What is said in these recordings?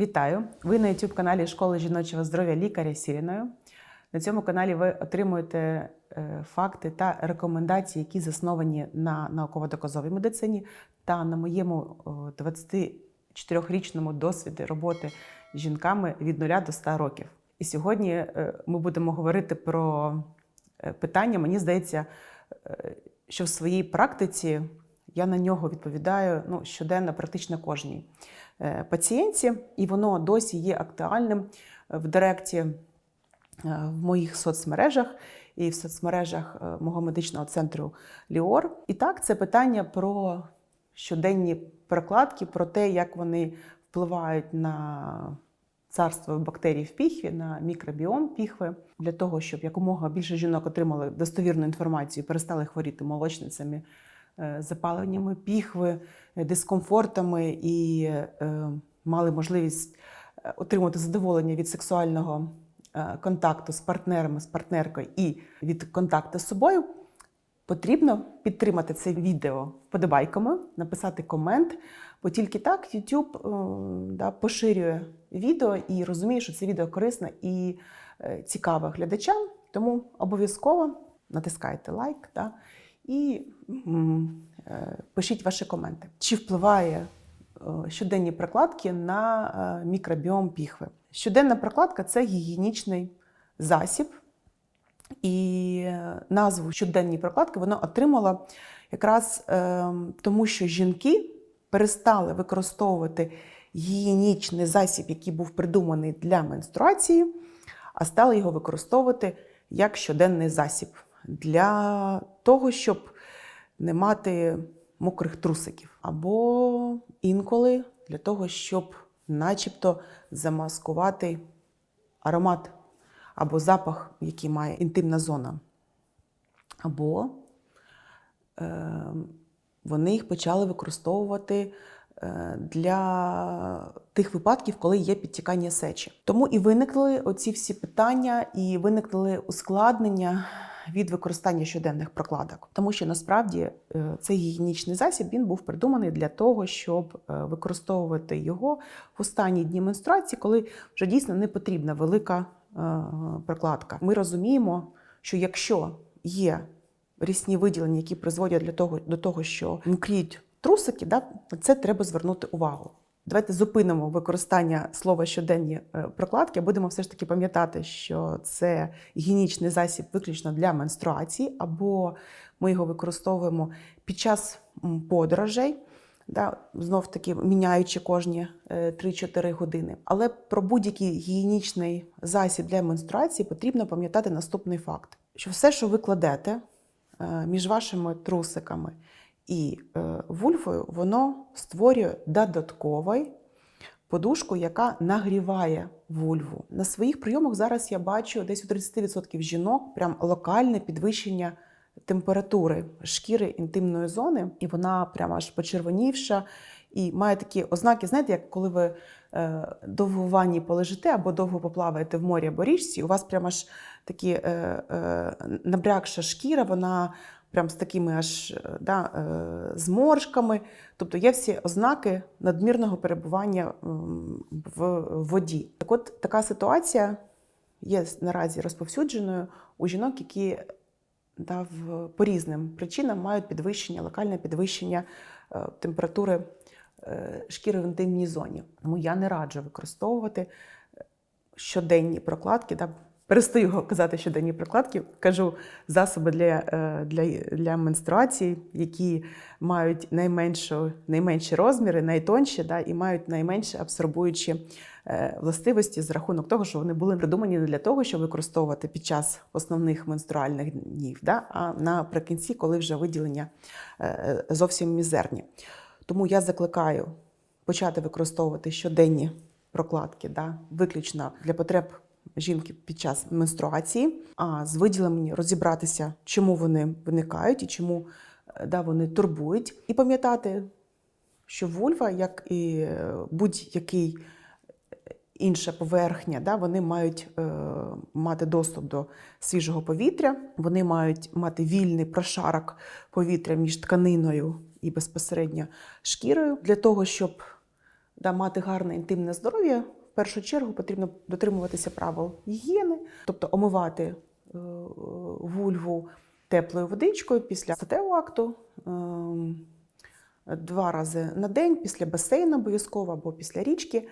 Вітаю! Ви на youtube каналі Школи жіночого здоров'я лікаря Сіріною. На цьому каналі ви отримуєте е, факти та рекомендації, які засновані на науково-доказовій медицині та на моєму 24-річному досвіді роботи з жінками від 0 до 100 років. І сьогодні е, ми будемо говорити про е, питання, мені здається, що в своїй практиці я на нього відповідаю ну, щоденно, практично кожній пацієнтці, і воно досі є актуальним в директі е, в моїх соцмережах і в соцмережах е, мого медичного центру Ліор. І так, це питання про щоденні прокладки, про те, як вони впливають на царство бактерій в піхві, на мікробіом піхви, для того, щоб якомога більше жінок отримали достовірну інформацію, перестали хворіти молочницями, е, запаленнями піхви, е, дискомфортами і е, мали можливість е, отримати задоволення від сексуального е, контакту з партнерами, з партнеркою і від контакту з собою. Потрібно підтримати це відео вподобайками, написати комент, бо тільки так YouTube е, да, поширює відео і розуміє, що це відео корисне і е, цікаве глядачам. Тому обов'язково натискайте лайк да, і е, пишіть ваші коменти. Чи впливає е, щоденні прокладки на е, мікробіом піхви? Щоденна прокладка це гігієнічний засіб. І назву щоденні прокладки вона отримала якраз тому, що жінки перестали використовувати гігієнічний засіб, який був придуманий для менструації, а стали його використовувати як щоденний засіб для того, щоб не мати мокрих трусиків, або інколи для того, щоб, начебто, замаскувати аромат або запах, який має інтимна зона. Або е, вони їх почали використовувати е, для тих випадків, коли є підтікання сечі. Тому і виникли оці всі питання, і виникли ускладнення від використання щоденних прокладок. Тому що насправді е, цей гігієнічний засіб він був придуманий для того, щоб е, використовувати його в останні дні менструації, коли вже дійсно не потрібна велика е, прокладка. Ми розуміємо, що якщо є рісні виділення, які призводять для того, до того, що мокріють трусики, да, на це треба звернути увагу. Давайте зупинимо використання слова щоденні е, прокладки. Будемо все ж таки пам'ятати, що це гігієнічний засіб виключно для менструації, або ми його використовуємо під час подорожей, да, знов таки міняючи кожні е, 3-4 години. Але про будь-який гігієнічний засіб для менструації потрібно пам'ятати наступний факт: що все, що ви кладете е, між вашими трусиками і е, вульвою, воно створює додатковий подушку, яка нагріває вульву. На своїх прийомах зараз я бачу десь у 30% жінок прям локальне підвищення температури шкіри інтимної зони, і вона прямо аж почервонівша. І має такі ознаки, знаєте, як коли ви е, довго в ванні полежите або довго поплаваєте в морі або річці, у вас прямо аж такі е, е, набрякша шкіра, вона прям з такими аж да, е, зморшками. Тобто є всі ознаки надмірного перебування в воді. Так от така ситуація є наразі розповсюдженою у жінок, які да, в, по різним причинам мають підвищення, локальне підвищення е, температури е, шкіри в інтимній зоні. Тому я не раджу використовувати щоденні прокладки. Да, перестаю казати щоденні прокладки, кажу засоби для, е, для, для менструації, які мають найменшу, найменші розміри, найтонші, да, і мають найменше абсорбуючі е, властивості з рахунок того, що вони були придумані не для того, щоб використовувати під час основних менструальних днів, да, а наприкінці, коли вже виділення е, зовсім мізерні. Тому я закликаю почати використовувати щоденні прокладки, да, виключно для потреб жінки під час менструації, а з виділенням розібратися, чому вони виникають і чому е, да, вони турбують, і пам'ятати, що вульва, як і е, будь-який е, інша поверхня, да, вони мають е, мати доступ до свіжого повітря, вони мають мати вільний прошарок повітря між тканиною і безпосередньо шкірою. Для того, щоб да, мати гарне інтимне здоров'я, першу чергу потрібно дотримуватися правил гігієни, тобто омивати е, вульву теплою водичкою після статевого акту. ем, Два рази на день після басейну обов'язково або після річки.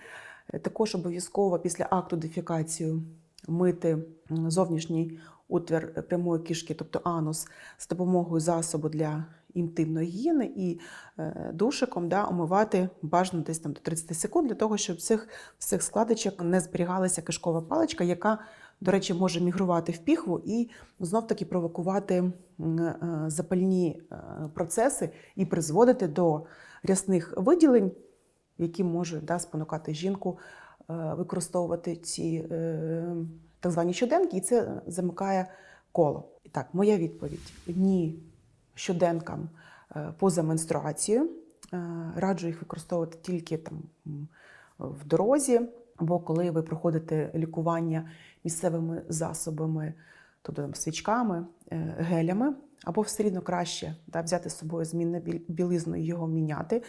Е, Також обов'язково після акту дефікацію мити зовнішній утвір прямої кишки, тобто анус, з допомогою засобу для інтимної гігієни і е, душиком да, омивати бажано десь там до 30 секунд для того, щоб в цих, складочок не зберігалася кишкова паличка, яка, до речі, може мігрувати в піхву і знов таки провокувати е, запальні е, процеси і призводити до рясних виділень, які можуть да, спонукати жінку використовувати ці так звані щоденки, і це замикає коло. Так, моя відповідь: ні щоденкам е, поза менструацією. Е, Раджу їх використовувати тільки там в дорозі, або коли ви проходите лікування місцевими засобами, тобто там, свічками, е, гелями, або все рівно краще да, взяти з собою змінне білизну і його міняти,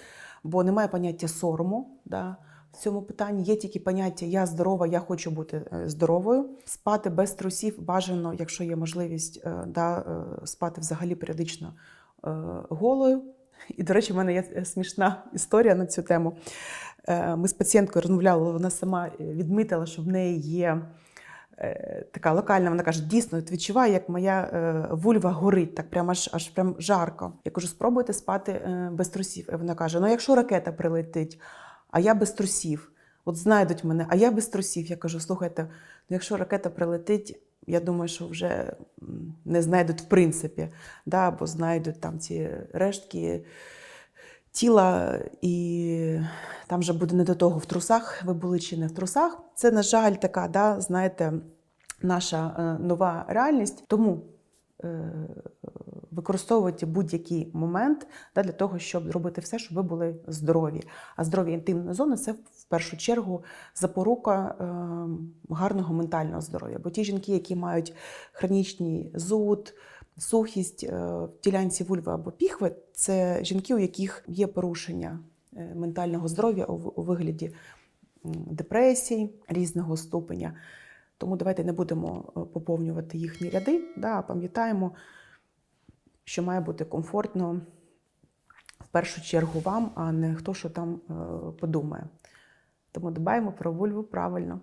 бо немає поняття сорому. Да, в цьому питанні є тільки поняття я здорова, я хочу бути е, здоровою. Спати без трусів бажано, якщо є можливість е, да, е, спати взагалі періодично голою. І, до речі, в мене є смішна історія на цю тему. Ми з пацієнткою розмовляли, вона сама відмітила, що в неї є така локальна, вона каже, дійсно от відчуваю, як моя вульва горить, так прямо аж, аж прям жарко. Я кажу, спробуйте спати без трусів. І вона каже: ну якщо ракета прилетить, а я без трусів. От знайдуть мене, а я без трусів. Я кажу, слухайте, ну якщо ракета прилетить, я думаю, що вже не знайдуть в принципі, да, бо знайдуть там ці рештки тіла, і там вже буде не до того в трусах, ви були чи не в трусах. Це, на жаль, така, да, знаєте, наша е, нова реальність. Тому е, використовуйте будь-який момент да, для того, щоб зробити все, щоб ви були здорові. А здоров'я інтимної зони це в першу чергу запорука е, гарного ментального здоров'я. Бо ті жінки, які мають хронічний зуд, сухість е, в ділянці вульви або піхви, це жінки, у яких є порушення е, ментального здоров'я у, у вигляді депресій різного ступеня. Тому давайте не будемо е, поповнювати їхні ряди, да, пам'ятаємо, що має бути комфортно в першу чергу вам, а не хто що там е, подумає. Тому дбаємо про вульву правильно.